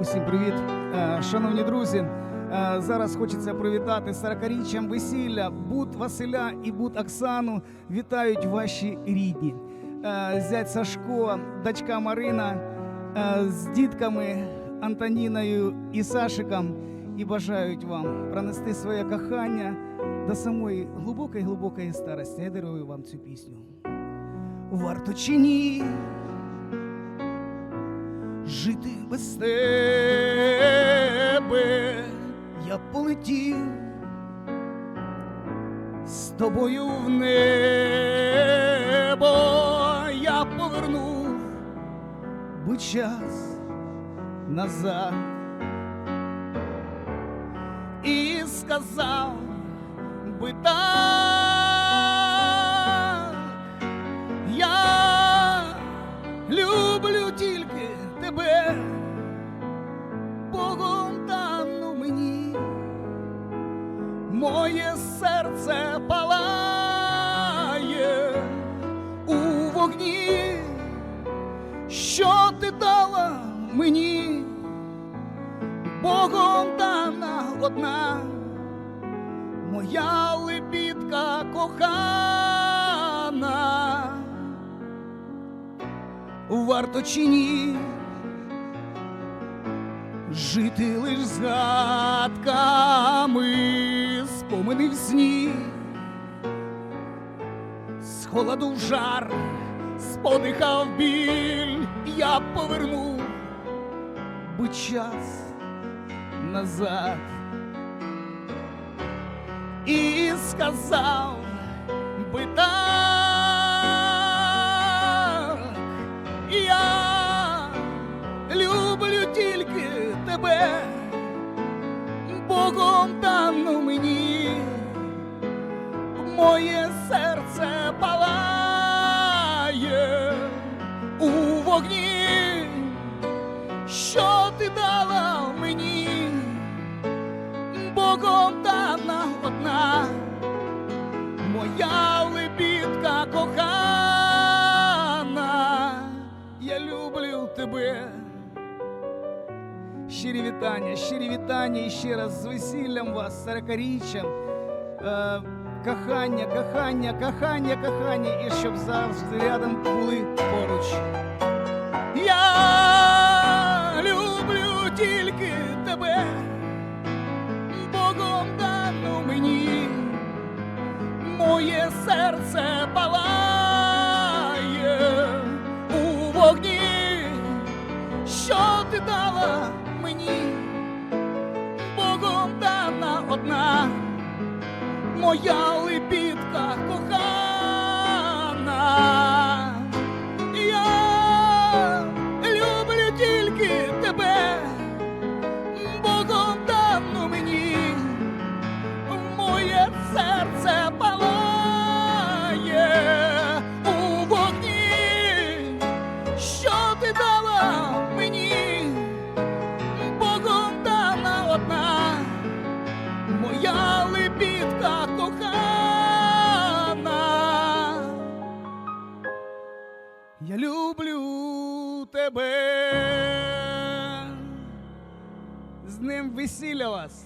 Усім привіт, Е, шановні друзі. е, Зараз хочеться привітати 40-річчям весілля. Буд Василя і Буд Оксану вітають ваші рідні. Е, Зять Сашко, дочка Марина з дітками Антоніною і Сашиком і бажають вам пронести своє кохання до самої глибокої глибокої старості. Я дарую вам цю пісню. Варто чи ні? Жити без тебе. Я полетів з тобою в небо. Я повернув би час назад і сказав би так. Я люблю тільки тебе, Богом дану мені, моє серце палає у вогні, що ти дала мені, Богом дана одна, моя лебідка кохана варто чи ні? Жити лиш згадками, спомини в сні, з холоду в жар, з подиха в біль, я повернув би час назад. І сказав би так, Богом Щирі вітання, щирі вітання і ще раз з весіллям вас, 40-річчям. Е, кохання, кохання, кохання, кохання, і щоб завжди рядом були поруч. Я люблю тільки тебе, Богом дану мені, моє серце палає у вогні, що ти дала мені, Богом дана одна, моя лебідка кохана. Тебе. З ним весілля вас.